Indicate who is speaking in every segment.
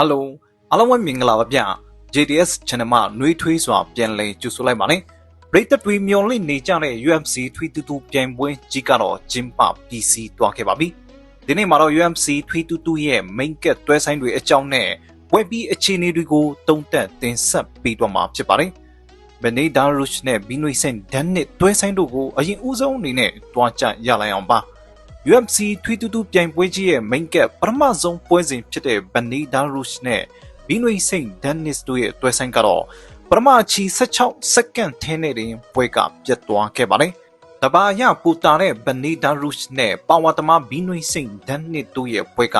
Speaker 1: ဟယ်လိုအားလုံးပဲမင်္ဂလာပါဗျ JDS Channel မှာနှွေးထွေးစွာပြန်လည်ကြိုဆိုလိုက်ပါတယ်ပရိသတ်တွေမျှော်လင့်နေကြတဲ့ UFC 322ပြိုင်ပွဲကြီးကတော့ဂျင်ပ PC တွားခဲ့ပါပြီဒီနေ့မှာတော့ UFC 322ရဲ့ main cat တွဲဆိုင်တွေအကြောင်းနဲ့ဝက်ပြီးအခြေအနေတွေကိုတုံးတက်တင်ဆက်ပေးတော့မှာဖြစ်ပါတယ်ဘနီဒါရုရှ်နဲ့ဘီနွေဆန်ဒန်နဲ့တွဲဆိုင်တို့ကိုအရင်ဦးဆုံးအနေနဲ့တွားကြရလိုက်အောင်ပါ UFC 322ပြိုင်ပွဲကြီးရဲ့ main cap ပထမဆုံးပွဲစဉ်ဖြစ်တဲ့ Benida Rush နဲ့ဘီနွေစိန် Dennis တို့ရဲ့တွဲဆိုင်ကတော့ပထမချီ16စက္ကန့်ထဲနဲ့တင်ပွဲကပြတ်သွားခဲ့ပါတယ်။တဘာရပူတာတဲ့ Benida Rush နဲ့ပါဝါတမဘီနွေစိန် Dennis တို့ရဲ့ပွဲက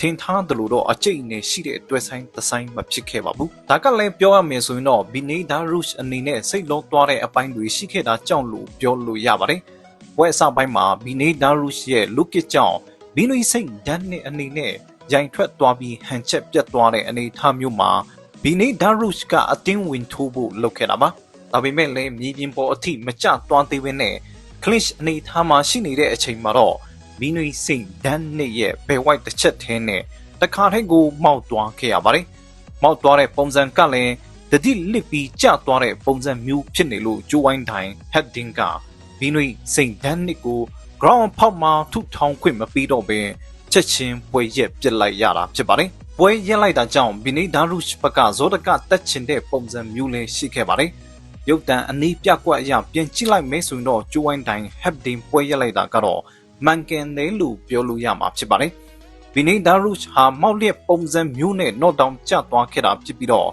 Speaker 1: ထင်ထားတယ်လို့တော့အကျိတ်နဲ့ရှိတဲ့တွဲဆိုင်သဆိုင်မဖြစ်ခဲ့ပါဘူး။ဒါကလည်းပြောရမယ်ဆိုရင်တော့ Benida Rush အနေနဲ့စိတ်လုံးသွားတဲ့အပိုင်းတွေရှိခဲ့တာကြောင့်လို့ပြောလို့ရပါတယ်။ ပွဲအစပိုင်းမှာဘီနေဒါရုရှ်ရဲ့လုကစ်ကြောင့်ဘီနွေစိတ်ဒန်နဲ့အနေနဲ့ရိုင်ထွက်သွားပြီးဟန်ချက်ပြတ်သွားတဲ့အနေအထားမျိုးမှာဘီနေဒါရုရှ်ကအတင်းဝင်ထိုးဖို့လုပ်ခဲ့တာပါဒါပေမဲ့လည်းမြေပြင်ပေါ်အထိမကျသွားသေးဘဲနဲ့ကလစ်အနေအထားမှာရှိနေတဲ့အချိန်မှာတော့ဘီနွေစိတ်ဒန်နဲ့ရဲ့ဘယ်ဝိုက်တစ်ချက်ထဲနဲ့တခါတည်းကိုမောက်သွားခဲ့ရပါတယ်မောက်သွားတဲ့ပုံစံကလည်းတတိလစ်ပြီးကျသွားတဲ့ပုံစံမျိုးဖြစ်နေလို့ဂျိုးဝိုင်းတိုင်း heading က ဘီနွေစိန်ဒန်နစ်ကို ground ဖောက်မှာထုထောင်ခွင့်မပေးတော့ဘဲချက်ချင်းပွဲရက်ပြစ်လိုက်ရတာဖြစ်ပါတယ်။ပွဲရက်လိုက်တာကြောင့်ဘီနီဒါရုရှ်ဘက်ကဇောဒကတက်ချင်တဲ့ပုံစံမျိုးလေးရှိခဲ့ပါတယ်။ရုပ်တံအနီးပြကွက်အရပြန်ကြည့်လိုက်မဲဆိုရင်တော့ကျိုးဝိုင်းတိုင်း heading ပွဲရက်လိုက်တာကတော့မန်ကန်တယ်လို့ပြောလို့ရမှာဖြစ်ပါတယ်။ဘီနီဒါရုရှ်ဟာမောက်လျက်ပုံစံမျိုးနဲ့ knock down ကျသွားခဲ့တာဖြစ်ပြီးတော့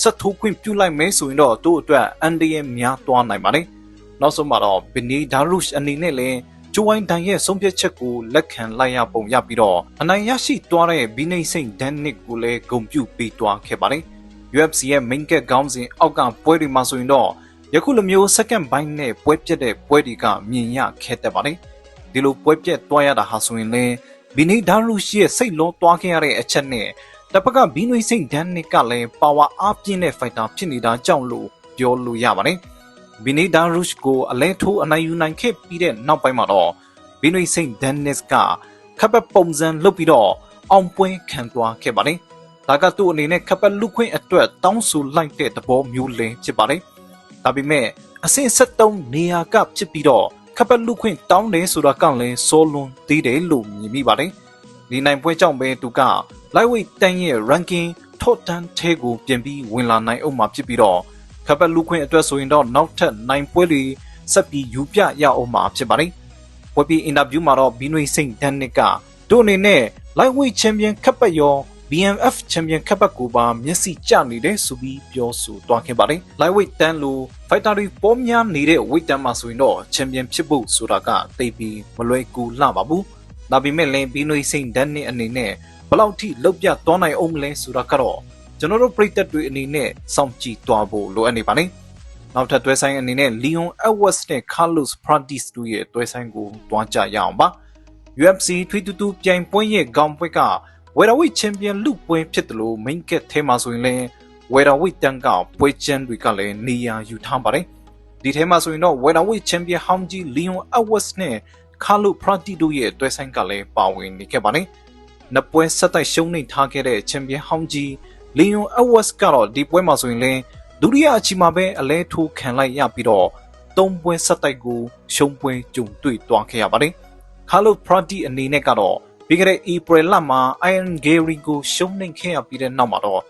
Speaker 1: ဆက်ထိုးခွင့်ပြုလိုက်မဲဆိုရင်တော့သူ့အတွက်အန်ဒီရဲ့များသွားနိုင်ပါတယ်။ နောက်ဆုံးမှာတော့ဘီနီဒါရုရှ်အနေနဲ့လည်းဂျိုဝိုင်းဒန်ရဲ့ဆုံးဖြတ်ချက်ကိုလက်ခံလိုက်ရပုံရပြီးတော့အနိုင်ရရှိသွားတဲ့ဘီနေစိန်ဒန်နစ်ကိုလည်းဂုဏ်ပြုပေးသွားခဲ့ပါတယ်။ UFC ရဲ့ main cat ခေါင်းစဉ်အောက်ကပွဲတွေမှာဆိုရင်တော့ယခုလိုမျိုး second bind နဲ့ပွဲပြတ်တဲ့ပွဲတွေကမြင်ရခဲ့တတ်ပါတယ်။ဒီလိုပွဲပြတ်သွားရတာဟာဆိုရင်လည်းဘီနီဒါရုရှ်ရဲ့စိတ်လုံးသွားခဲ့ရတဲ့အချက်နဲ့တစ်ဖက်ကဘီနွေစိန်ဒန်နစ်ကလည်းပါဝါအားပြင်းတဲ့ fighter ဖြစ်နေတာကြောင့်လို့ပြောလို့ရပါတယ်။ ဘီနီဒါရုရှ်ကိုအလဲထိုးအနိုင်ယူနိုင်ခဲ့ပြီးတဲ့နောက်ပိုင်းမှာတော့ဘီနွေစိန်ဒန်နစ်ကခပ်ပတ်ပုံစံလုပ်ပြီးတော့အောင်ပွဲခံသွားခဲ့ပါတယ်။ဒါကသူ့အနေနဲ့ခပ်ပတ်လူခွင့်အတွက်တောင်းဆိုလိုက်တဲ့သဘောမျိုးလည်းဖြစ်ပါတယ်။ဒါပေမဲ့အဆင့်73နေရာကဖြစ်ပြီးတော့ခပ်ပတ်လူခွင့်တောင်းတယ်ဆိုတာကလည်းစောလွန်သေးတယ်လို့မြင်မိပါတယ်။ဒီနိုင်ပွဲကြောင့်ပဲသူက lightweight တန်းရဲ့ ranking ထော့တန်းထဲကိုပြင်ပြီးဝင်လာနိုင်အောင်မှာဖြစ်ပြီးတော့ ခပ်ပတ်လူခွင့်အတွက်ဆိုရင်တော့နောက်ထပ်နိုင်ပွဲတွေဆက်ပြီးယူပြရအောင်မှာဖြစ်ပါတယ်။ဝက်ပြီးအင်တာဗျူးမှာတော့ဘီနွေစိန်ဒန်နစ်ကတို့အနေနဲ့ lightweight champion ခပ်ပတ်ရော BMF champion ခပ်ပတ်ကိုပါမျက်စိကျနေတယ်ဆိုပြီးပြောဆိုသွားခဲ့ပါတယ်။ lightweight တန်းလို fighter တွေပေါ်များနေတဲ့ weight တန်းမှာဆိုရင်တော့ champion ဖြစ်ဖို့ဆိုတာကတိတ်ပြီးမလွယ်ကူလှပါဘူး။ဒါပေမဲ့လည်းဘီနွေစိန်ဒန်နစ်အနေနဲ့ဘယ်လောက်ထိလောက်ပြသွားနိုင်အောင်မလဲဆိုတာကတော့ ကျွန်တော်တို့ပြည်သက်တွေအနေနဲ့စောင့်ကြည့်သွားဖို့လိုအပ်နေပါလိမ့်။နောက်ထပ်တွဲဆိုင်အနေနဲ့ Leon Edwards နဲ့ Carlos Pratis တို့ရဲ့တွဲဆိုင်ကိုတွားကြရအောင်ပါ။ UFC 322ပြိုင်ပွဲရဲ့ခေါင်းပွဲက Welterweight Champion လူပွဲဖြစ်တယ်လို့ main cat ထဲမှာဆိုရင်လည်း Welterweight တန်းကပွဲချမ်းတွေကလည်းနေရာယူထားပါတယ်။ဒီထဲမှာဆိုရင်တော့ Welterweight Champion ဟောင်းကြီး Leon Edwards နဲ့ Carlos Pratis တို့ရဲ့တွဲဆိုင်ကလည်းပါဝင်နေခဲ့ပါတယ်။နှစ်ပွဲဆက်တိုက်ရှုံးနေထားခဲ့တဲ့ Champion ဟောင်းကြီး လီယွန်အဝက်စ်ကတော့ဒီပွဲမှာဆိုရင်လည်းဒုတိယအချီမှာပဲအလဲထိုးခံလိုက်ရပြီးတော့သုံးပွဲဆက်တိုက်ကိုရှုံးပွဲကြုံတွေ့သွားခဲ့ရပါတယ်။ခါလိုပရာတီအနေနဲ့ကတော့ပြီးခဲ့တဲ့ဧပြီလမှာ Iron Gary ကိုရှုံးနိမ့်ခဲ့ရပြီးတဲ့နောက်မှာတော့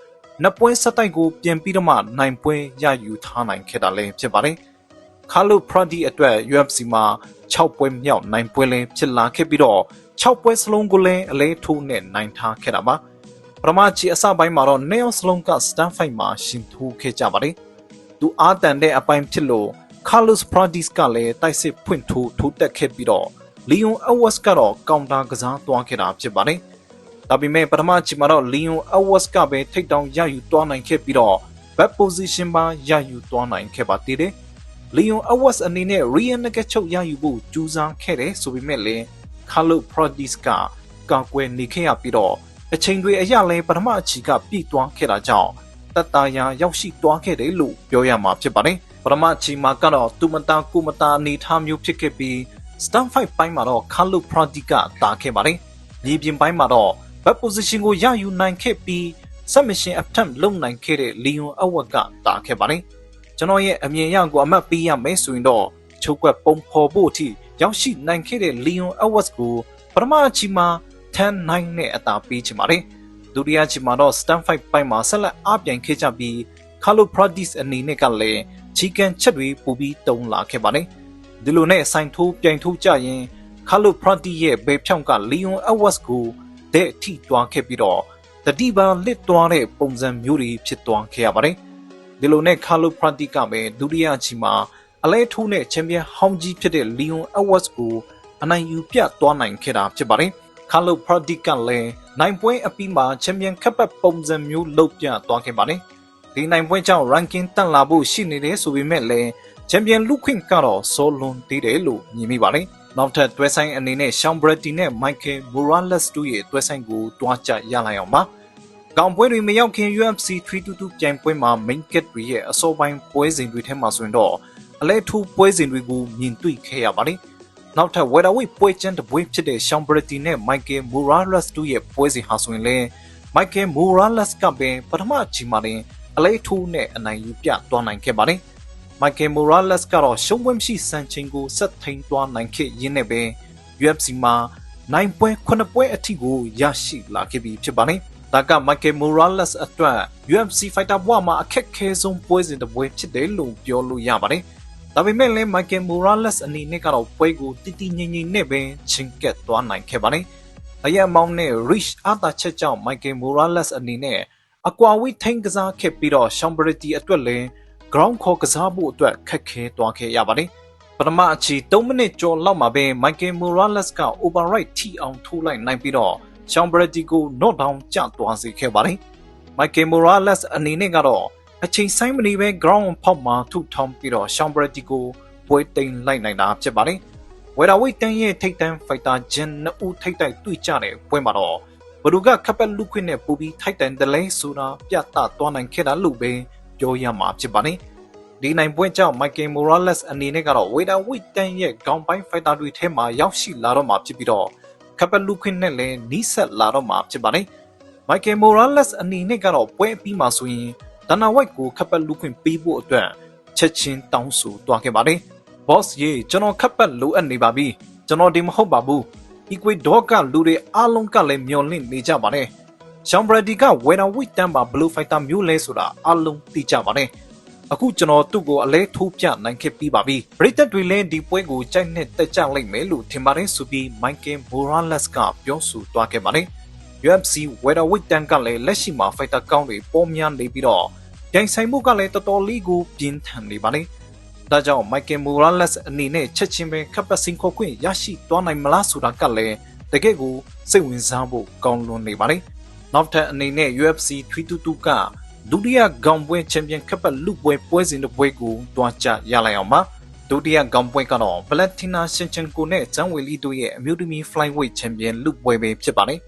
Speaker 1: နှစ်ပွဲဆက်တိုက်ကိုပြန်ပြီးတော့မှနိုင်ပွဲရယူထားနိုင်ခဲ့တာလည်းဖြစ်ပါတယ်။ခါလိုပရာတီအတွက် UFC မှာ6ပွဲမြောက်နိုင်ပွဲလည်းဖြစ်လာခဲ့ပြီးတော့6ပွဲစလုံးကိုလည်းအလဲထိုးနဲ့နိုင်ထားခဲ့တာပါ။ ပထမချီအစပိုင်းမှာတော့နှစ်ယောက်စလုံးကစတန်ဖိုက်မှာရှင်ထိုးခဲ့ကြပါတယ်။သူအားတန်တဲ့အပိုင်းဖြစ်လို့ Carlos Pratis ကလည်းတိုက်စစ်ဖွင့်ထိုးထိုးတက်ခဲ့ပြီးတော့ Leon Edwards ကတော့ကောင်တာကစားသွားခဲ့တာဖြစ်ပါတယ်။ဒါပေမဲ့ပထမချီမှာတော့ Leon Edwards ကပဲထိတ်တောင်ရယူသွားနိုင်ခဲ့ပြီးတော့ back position မှာရယူသွားနိုင်ခဲ့ပါသေးတယ်။ Leon Edwards အနေနဲ့ rear naked ချုပ်ရယူဖို့ကြိုးစားခဲ့တယ်ဆိုပေမဲ့လည်း Carlos Pratis ကကောက်ွယ်နေခဲ့ရပြီးတော့ အချိန်တွေအရလဲပထမအချီကပြည့်သွားခဲ့တာကြောင့်တတရာရောက်ရှိသွားခဲ့တယ်လို့ပြောရမှာဖြစ်ပါတယ်ပထမအချီမှာကတော့သူမတာကုမတာအနေထားမျိုးဖြစ်ခဲ့ပြီး stand fight ပိုင်းမှာတော့ Carlo Prati ကတာခဲ့ပါတယ်မြေပြင်ပိုင်းမှာတော့ back position ကိုရယူနိုင်ခဲ့ပြီးဆက်မရှင်အထက်လုံနိုင်ခဲ့တဲ့လီယွန်အဝက်ကတာခဲ့ပါတယ်ကျွန်တော်ရဲ့အမြင်အရကိုအမှတ်ပေးရမယ်ဆိုရင်တော့ချုပ်ကွက်ပုံဖော်ဖို့အထိရောက်ရှိနိုင်ခဲ့တဲ့လီယွန်အဝက်ကိုပထမအချီမှာ 10-9နဲ့အသာပေးချင်ပါတယ်ဒုတိယအချီမှာတော့ stand fight ပိုင်းမှာဆက်လက်အားပြိုင်ခဲ့ကြပြီး Carlo Pradis အနေနဲ့ကလည်းချီကန်ချက်တွေပူပြီးတုံးလာခဲ့ပါတယ်ဒီလိုနဲ့ဆိုင်ထိုးပြိုင်ထိုးကြရင် Carlo Prati ရဲ့ဘေဖြောင်းက Leon Edwards ကိုတဲ့အထိတွားခဲ့ပြီးတော့တတိပါလစ်တွားတဲ့ပုံစံမျိုးတွေဖြစ်သွားခဲ့ရပါတယ်ဒီလိုနဲ့ Carlo Prati ကပဲဒုတိယအချီမှာအလဲထိုးနဲ့ချန်ပီယံဟောင်းကြီးဖြစ်တဲ့ Leon Edwards ကိုအနိုင်ယူပြသွားနိုင်ခဲ့တာဖြစ်ပါတယ်။ Carlo Prati ကလည်းနိုင်ပွဲအပြီးမှာချန်ပီယံခပ်ပတ်ပုံစံမျိုးလုပ်ပြသွားခဲ့ပါတယ်။ဒီနိုင်ပွဲကြောင့် ranking တက်လာဖို့ရှိနေတယ်ဆိုပေမဲ့လည်းချန်ပီယံလူခွင့်ကတော့စိုးလွန်သေးတယ်လို့မြင်မိပါတယ်။နောက်ထပ်တွဲဆိုင်အနေနဲ့ Sean Brady နဲ့ Michael Morales တို့ရဲ့တွဲဆိုင်ကိုတွားကြရလိုက်အောင်ပါ။ကောင်ပွဲတွေမရောက်ခင် UFC 322ပြိုင်ပွဲမှာ main card တွေရဲ့အစောပိုင်းပွဲစဉ်တွေထဲမှာဆိုရင်တော့အလဲထူးပွဲစဉ်တွေကိုမြင်တွေ့ခဲ့ရပါတယ်။ နောက်ထပ် welterweight ပွဲချမ်းတစ်ပွဲဖြစ်တဲ့ Sean Brady နဲ့ Michael Morales တို့ရဲ့ပွဲစဉ်ဟာဆိုရင်လည်း Michael Morales ကပင်ပထမအချိန်မှာတင်အလဲထူးနဲ့အနိုင်ယူပြသွားနိုင်ခဲ့ပါတယ်။ Michael Morales ကတော့ရှုံးပွဲမရှိစံချိန်ကိုဆက်ထိန်သွားနိုင်ခဲ့ရင်းနဲ့ပဲ UFC မှာနိုင်ပွဲ9ပွဲအထိကိုရရှိလာခဲ့ပြီဖြစ်ပါတယ်။ဒါက Michael Morales အတွက် UFC Fighter ဘဝမှာအခက်ခဲဆုံးပွဲစဉ်တစ်ပွဲဖြစ်တယ်လို့ပြောလို့ရပါတယ်။ ဒါပေမဲ့လည်း Michael Morales အနေနဲ့ကတော့ပွဲကိုတည်တည်ငြိမ်ငြိမ်နဲ့ပဲချင်းကပ်သွားနိုင်ခဲ့ပါတယ်။အရက်မောင်းနဲ့ Rich အားသာချက်ကြောင့် Michael Morales အနေနဲ့အကွာဝေးထိန်ကစားခဲ့ပြီးတော့ Sean Brady အတွက်လည်း ground ခေါ်ကစားဖို့အတွက်ခက်ခဲသွားခဲ့ရပါတယ်။ပထမအချီ3မိနစ်ကျော်လောက်မှာပဲ Michael Morales က override ထိအောင်ထိုးလိုက်နိုင်ပြီးတော့ Sean Brady ကို knock down ကျသွားစေခဲ့ပါတယ်။ Michael Morales အနေနဲ့ကတော့ အချိန်ဆိုင်မနေပဲ ground ဖောက်မှာထုထောင်ပြီးတော့ Sean Brady ကိုပွဲတိန်လိုက်နိုင်တာဖြစ်ပါတယ်။ Welterweight တန်းရဲ့ထိပ်တန်း fighter ဂျန်နှစ်ဦးထိပ်တိုက်တွေ့ကြတဲ့ပွဲမှာတော့ဘလူကခပ်ပတ်လူခွင့်နဲ့ပူပြီးထိုက်တန်တယ်လဲဆိုတာပြသသွားနိုင်ခဲ့တာလို့ပဲပြောရမှာဖြစ်ပါတယ်။ဒီနိုင်ပွဲကြောင့် Michael Morales အနေနဲ့ကတော့ Welterweight တန်းရဲ့ခေါင်းပိုင်း fighter တွေထဲမှာရောက်ရှိလာတော့မှာဖြစ်ပြီးတော့ခပ်ပတ်လူခွင့်နဲ့လည်းနီးစပ်လာတော့မှာဖြစ်ပါတယ်။ Michael Morales အနေနဲ့ကတော့ပွဲအပြီးမှာဆိုရင် ဒနာဝိုက်ကိုခပ်ပတ်လူခွင့်ပေးဖို့အတွက်ချက်ချင်းတောင်းဆိုသွားခဲ့ပါတယ်။ Boss ရေကျွန်တော်ခပ်ပတ်လိုအပ်နေပါပြီ။ကျွန်တော်ဒီမဟုတ်ပါဘူး။ Ecuador ကလူတွေအားလုံးကလည်းမျော်လင့်နေကြပါတယ်။ Sean Brady က welterweight တန်းပါ blue fighter မျိုးလဲဆိုတာအားလုံးသိကြပါတယ်။အခုကျွန်တော်သူ့ကိုအလဲထိုးပြနိုင်ခဲ့ပြီးပါပြီ။ပရိသတ်တွေလည်းဒီပွဲကိုကြိုက်နဲ့တက်ကြလိမ့်မယ်လို့ထင်ပါတယ်ဆိုပြီး Michael Morales ကပြောဆိုသွားခဲ့ပါတယ်။ UFC welterweight တန်းကလည်းလက်ရှိမှာ fighter ကောင်းတွေပေါ်များနေပြီးတော့ပြိုင်ဆိုင်မှုကလည်းတော်တော်လေးကိုပြင်းထန်နေပါလေ။ဒါကြောင့် Michael Morales အနေနဲ့ချက်ချင်းပဲခပ်ပတ်စင်ခေါ်ခွင့်ရရှိသွားနိုင်မလားဆိုတာကလည်းတကယ့်ကိုစိတ်ဝင်စားဖို့ကောင်းလွန်နေပါလေ။နောက်ထပ်အနေနဲ့ UFC 322ကဒုတိယဂေါင်ပွဲချန်ပီယံခပ်ပတ်လူပွဲပွဲစဉ်တစ်ပွဲကိုတွားကြရလိုက်အောင်ပါ။ဒုတိယဂေါင်ပွဲကတော့ Valentina Shevchenko နဲ့ဇန်ဝေလီတို့ရဲ့အမျိုးသမီး flyweight ချန်ပီယံလူပွဲပဲဖြစ်ပါတယ်။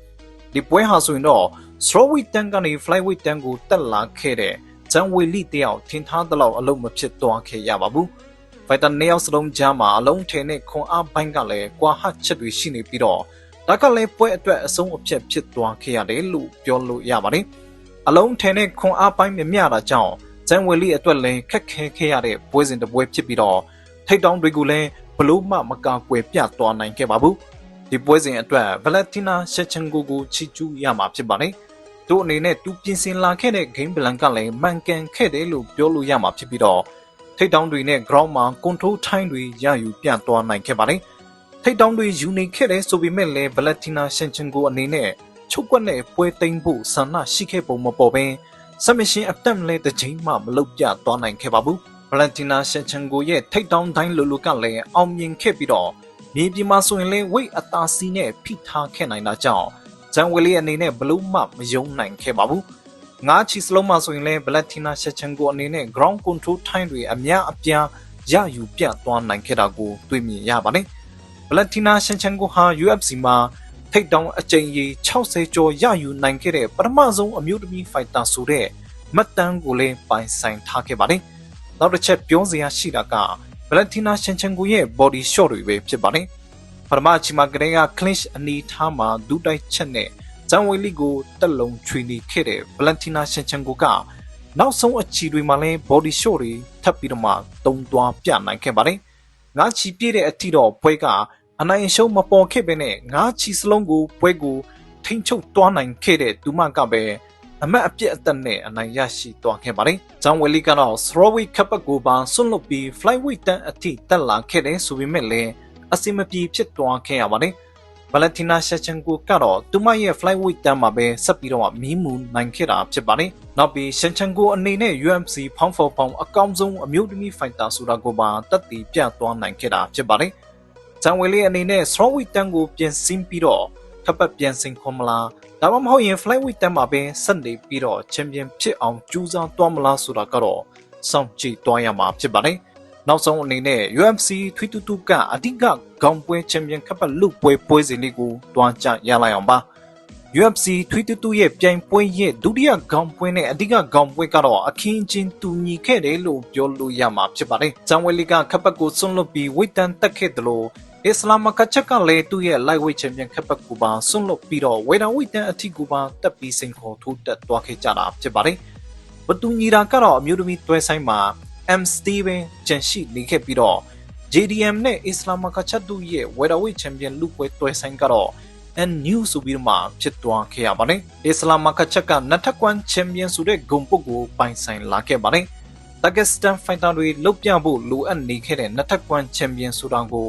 Speaker 1: ဒီပွဲဟာဆိုရင်တော့ strawweight တန်းကနေ flyweight တန်းကိုတက်လာခဲ့တဲ့ဂျန်ဝေလီတယောက်ထင်ထားသလောက်အလုံးမဖြစ်သွားခဲ့ရပါဘူး။ဖိုက်တာနှစ်ယောက်စလုံးကြားမှာအလုံးထည်နဲ့ခွန်အားပိုင်းကလည်းကွာဟချက်တွေရှိနေပြီးတော့ဒါကလည်းပွဲအတွက်အဆုံးအဖြတ်ဖြစ်သွားခဲ့ရတယ်လို့ပြောလို့ရပါတယ်။အလုံးထည်နဲ့ခွန်အားပိုင်းမမျှတာကြောင့်ဂျန်ဝေလီအတွက်လည်းခက်ခဲခဲ့ရတဲ့ပွဲစဉ်တစ်ပွဲဖြစ်ပြီးတော့ထိတ်တောင်းတွေကိုလည်းဘလို့မှမကာကွယ်ပြသွားနိုင်ခဲ့ပါဘူး။ ဒီပွဲစဉ်အတွက်ဗလက်တီနာရှက်ချန်ကိုကိုချီကျူးရမှာဖြစ်ပါတယ်။သူ့အနေနဲ့သူပြင်ဆင်လာခဲ့တဲ့ game plan ကလည်းမှန်ကန်ခဲ့တယ်လို့ပြောလို့ရမှာဖြစ်ပြီးတော့ထိတ်တောင်းတွေနဲ့ ground မှာ control time တွေရယူပြသွားနိုင်ခဲ့ပါတယ်။ထိတ်တောင်းတွေယူနေခဲ့တယ်ဆိုပေမဲ့လည်း Valentina Shevchenko အနေနဲ့ချုပ်ကွက်နဲ့ပွဲသိမ်းဖို့ဆန္ဒရှိခဲ့ပုံမပေါ်ဘဲ submission attempt လည်းတစ်ချိန်မှမလုပ်ပြသွားနိုင်ခဲ့ပါဘူး။ Valentina Shevchenko ရဲ့ထိတ်တောင်းတိုင်းလိုလိုကလည်းအောင်မြင်ခဲ့ပြီးတော့ မြေပြင်မှာဆိုရင်လည်း weight အသာစီးနဲ့ဖိထားခဲ့နိုင်တာကြောင့်ဂျန်ဝီလီအနေနဲ့ဘလို့မှမယုံနိုင်ခဲ့ပါဘူး။ငါးချီစလုံးမှာဆိုရင်လည်း Valentina Shevchenko အနေနဲ့ ground control time တွေအများအပြားရယူပြသွားနိုင်ခဲ့တာကိုတွေ့မြင်ရပါတယ်။ Valentina Shevchenko ဟာ UFC မှာထိတ်တောင်းအကြိမ်ရေ60ကျော်ရယူနိုင်ခဲ့တဲ့ပထမဆုံးအမျိုးသမီးဖိုက်တာဆိုတဲ့မှတ်တမ်းကိုလည်းပိုင်ဆိုင်ထားခဲ့ပါတယ်။နောက်တစ်ချက်ပြောစရာရှိတာက Valentina Shevchenko ရဲ့ body shot တွေပဲဖြစ်ပါတယ်။ပထမအချိန်မှာကလေးက clinch အနေထားမှာဒူးတိုက်ချက်နဲ့ဇန်ဝေလီကိုတက်လုံချွေနေခဲ့တဲ့ဗလန်တီနာရှင်ချန်ကိုကနောက်ဆုံးအချီတွေမှာလဲ body shot တွေထပ်ပြီးတော့မှတုံသွားပြနိုင်ခဲ့ပါတယ်။ငါချီပြည့်တဲ့အထီတော့ပွဲကအနိုင်အရှုံးမပေါ်ခဲ့ပဲနဲ့ငါချီစလုံးကိုပွဲကိုထိန်းချုပ်သွားနိုင်ခဲ့တဲ့ဒူမကပဲ အမတ်အပြစ်အသက်နဲ့အနိုင်ရရှိသွားခဲ့ပါတယ်။ဂျန်ဝယ်လီကတော့ Strawweight ခပ်ပတ်ကိုပါဆွန့်လွတ်ပြီး Flyweight တန်းအထိတက်လာခဲ့တဲ့ဆိုပေမဲ့လည်းအစီမပြေဖြစ်သွားခဲ့ရပါတယ်။ Valentina Shevchenko ကတော့သူမရဲ့ Flyweight တန်းမှာပဲဆက်ပြီးတော့မီးမူနိုင်ခဲ့တာဖြစ်ပါတယ်။နောက်ပြီး Shevchenko အနေနဲ့ UFC Pound for Pound အကောင်းဆုံးအမျိုးသမီး fighter ဆိုတာကိုပါတက်တည်ပြသွားနိုင်ခဲ့တာဖြစ်ပါတယ်။ဂျန်ဝယ်လီအနေနဲ့ Strawweight တန်းကိုပြင်ဆင်ပြီးတော့ခပ်ပတ်ပြန်စင်ခွန်မလား ဒါမှမဟုတ်ရင် flyweight တန်းမှာပဲဆက်နေပြီးတော့ချန်ပီယံဖြစ်အောင်ကြိုးစားသွားမလားဆိုတာကတော့စောင့်ကြည့်သွားရမှာဖြစ်ပါတယ်။နောက်ဆုံးအနေနဲ့ UFC 322ကအဓိကခေါင်းပွဲချန်ပီယံခပ်ပတ်လူပွဲပွဲစဉ်လေးကိုတွားကြရလိုက်အောင်ပါ။ UFC 322ရဲ့ပြိုင်ပွဲရဲ့ဒုတိယခေါင်းပွဲနဲ့အဓိကခေါင်းပွဲကတော့အခင်းချင်းတူညီခဲ့တယ်လို့ပြောလို့ရမှာဖြစ်ပါတယ်။ဂျန်ဝယ်လီကခပ်ပတ်ကိုဆွန့်လွတ်ပြီးဝိတ်တန်တက်ခဲ့တယ်လို့ အစ္စလာမ်ကချက်ကလည်းသူ့ရဲ့ lightweight champion ခပ်ပတ်ကူပါဆွန့်လွတ်ပြီးတော့ဝေဒန်ဝိတ်တန်အထီကူပါတက်ပြီးစင်ခေါ်ထိုးတက်သွားခဲ့ကြတာဖြစ်ပါတယ်။ဘတူညီတာကတော့အမျိုးသမီးတွဲဆိုင်မှာ M Steven ကျန်ရှိနေခဲ့ပြီးတော့ JDM နဲ့အစ္စလာမ်ကချက်တို့ရဲ့ welterweight champion လူပွဲတွဲဆိုင်ကတော့ and new ဆိုပြီးတော့မှဖြစ်သွားခဲ့ရပါတယ်။အစ္စလာမ်ကချက်ကနတ်ထကွမ် champion ဆိုတဲ့ဂုံပုတ်ကိုပိုင်ဆိုင်လာခဲ့ပါတယ်။ Pakistan fighter တွေလုတ်ပြဖို့လိုအပ်နေခဲ့တဲ့နတ်ထကွမ် champion ဆိုတာကို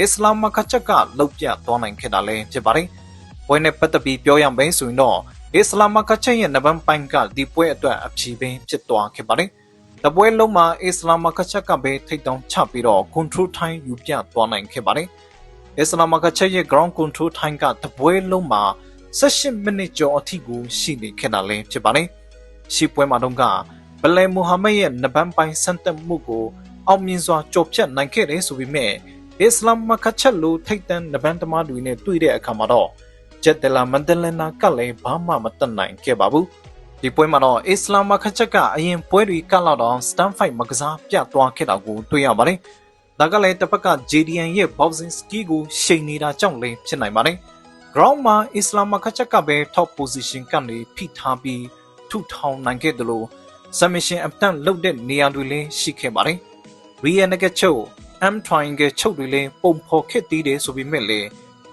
Speaker 1: အစ္စလာမ်မကချက်ကလုတ်ပြသွားနိုင်ခဲ့တာလည်းဖြစ်ပါတယ်။ပွဲနဲ့ပတ်သက်ပြီးပြောရမယ်ဆိုရင်တော့အစ္စလာမ်မကချက်ရဲ့နဗန်ပိုင်းကဒီပွဲအတွက်အဖြေပင်ဖြစ်သွားခဲ့ပါတယ်။တပွဲလုံးမှာအစ္စလာမ်မကချက်ကပဲထိတ်တောင်ချပြီးတော့ control time ယူပြသွားနိုင်ခဲ့ပါတယ်။အစ္စလာမ်မကချက်ရဲ့ ground control time ကတပွဲလုံးမှာ18မိနစ်ကျော်အထိကိုရှိနေခဲ့တာလည်းဖြစ်ပါတယ်။ရှီပွဲမှာတော့ကဘလဲမူဟာမက်ရဲ့နဗန်ပိုင်းစံတက်မှုကိုအောင်မြင်စွာကြော်ဖြတ်နိုင်ခဲ့တယ်ဆိုပေမဲ့ အစ္စလာမ်မကချက်လိုထိတ်တန့်နဗန်တမတွေနဲ့တွေ့တဲ့အခါမှာတော့ဂျက်ဒလာမန်ဒလနာကလည်းဘာမှမတတ်နိုင်ခဲ့ပါဘူးဒီပွဲမှာတော့အစ္စလာမ်မကချက်ကအရင်ပွဲတွေကလောက်တော့စတန်ဖိုက်မကစားပြသွားခဲ့တာကိုတွေ့ရပါတယ်ဒါကလည်းတစ်ဖက်က JDN ရဲ့ boxing skill ကိုရှိန်နေတာကြောင့်လည်းဖြစ်နိုင်ပါတယ် ground မှာအစ္စလာမ်မကချက်ကပဲ top position ကနေဖိထားပြီးထုထောင်နိုင်ခဲ့တယ်လို့ submission အတန့်လုပ်တဲ့နေရာတွေလည်းရှိခဲ့ပါတယ် Real Negative M triangle ချုပ်တွေလည်းပုံဖော်ခဲ့သေးတယ်ဆိုပေမဲ့လည်း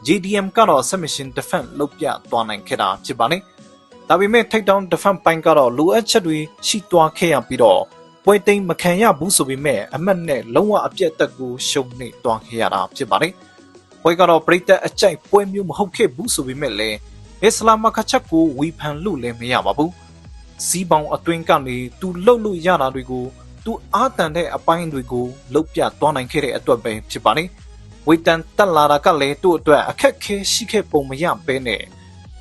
Speaker 1: GDM ကတော့ submission defense လုပ်ပြသွားနိုင်ခဲ့တာဖြစ်ပါတယ်။ဒါပေမဲ့ takedown defense ပိုင်းကတော့လိုအပ်ချက်တွေရှိသွားခဲ့ရပြီးတော့ပွဲသိမ်းမခံရဘူးဆိုပေမဲ့အမတ်နဲ့လုံးဝအပြတ်တက်ကိုရှုံနေသွားခဲ့ရတာဖြစ်ပါတယ်။ပွဲကတော့ပရိသတ်အကြိုက်ပွဲမျိုးမဟုတ်ခဲ့ဘူးဆိုပေမဲ့လည်းအစ္စလာမ်မကချက်ကိုဝီဖန်လို့လည်းမရပါဘူး။စီးပေါင်အတွင်းကနေသူလှုပ်လို့ရတာတွေကို သူအားတန်တဲ့အပိုင်းတွေကိုလုတ်ပြသွားနိုင်ခဲ့တဲ့အတွက်ပဲဖြစ်ပါတယ်။ဝေတန်တက်လာတာကလည်းသူ့အတွက်အခက်ခဲရှိခဲ့ပုံမရဘဲနဲ့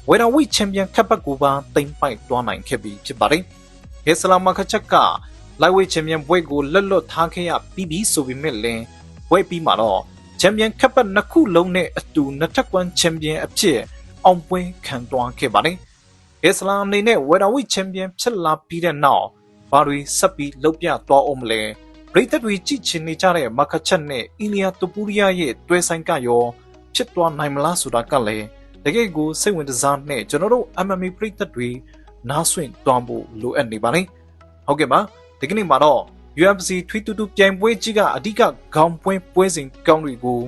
Speaker 1: ဝေဒဝိချန်ပီယံခပ်ပတ်ကိုပါတိမ်ပိုက်သွားနိုင်ခဲ့ပြီဖြစ်ပါတယ်။အစ္စလာမ်ခချက်ကလိုက်ဝိချန်ပီယံဘွဲကိုလွတ်လွတ်ထားခဲ့ရပြီးပြီဆိုပေမဲ့လည်းဘွဲပြီးမှာတော့ချန်ပီယံခပ်ပတ်နှစ်ခုလုံးနဲ့အတူနှစ်ထပ်ကွမ်ချန်ပီယံအဖြစ်အောင်ပွဲခံသွားခဲ့ပါတယ်။အစ္စလာမ်အနေနဲ့ဝေဒဝိချန်ပီယံဖြစ်လာပြီးတဲ့နောက် ဘာတွေဆက်ပြီးလှုပ်ပြသွားအောင်မလဲပရိသတ်တွေကြည့်ချင်နေကြတဲ့မခချက်နဲ့အီလီယာတိုပူရီယာရဲ့တွဲဆိုင်ကရောဖြစ်သွားနိုင်မလားဆိုတာကလည်းတကယ်ကိုစိတ်ဝင်စားနဲ့ကျွန်တော်တို့ MMA ပရိသတ်တွေနားဆွင့်သွားဖို့လိုအပ်နေပါလိမ့်ဟုတ်ကဲ့ပါဒီကနေ့မှာတော့ UFC 322ပြိုင်ပွဲကြီးကအဓိကခေါင်းပွဲပွဲစဉ်ကောင်းတွေကို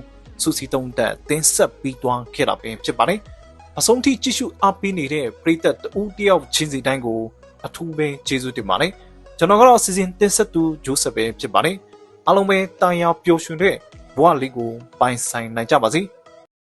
Speaker 1: စူစီတုံးတက်တင်ဆက်ပြီးသွားခဲ့တာပဲဖြစ်ပါတယ်အဆုံးထိကြည့်ရှုအားပေးနေတဲ့ပရိသတ်တူတယောက်ချင်းစီတိုင်းကိုအထူးပဲကျေးဇူးတင်ပါတယ် ကျွန်တော်ကတော့စီစဉ်တင်ဆက်သူဂျိုးဆက်ပဲဖြစ်ပါတယ်အားလုံးပဲတာယာပျော်ရွှင်တဲ့ဘဝလေးကိုပိုင်ဆိုင်နိုင်ကြပါစေ။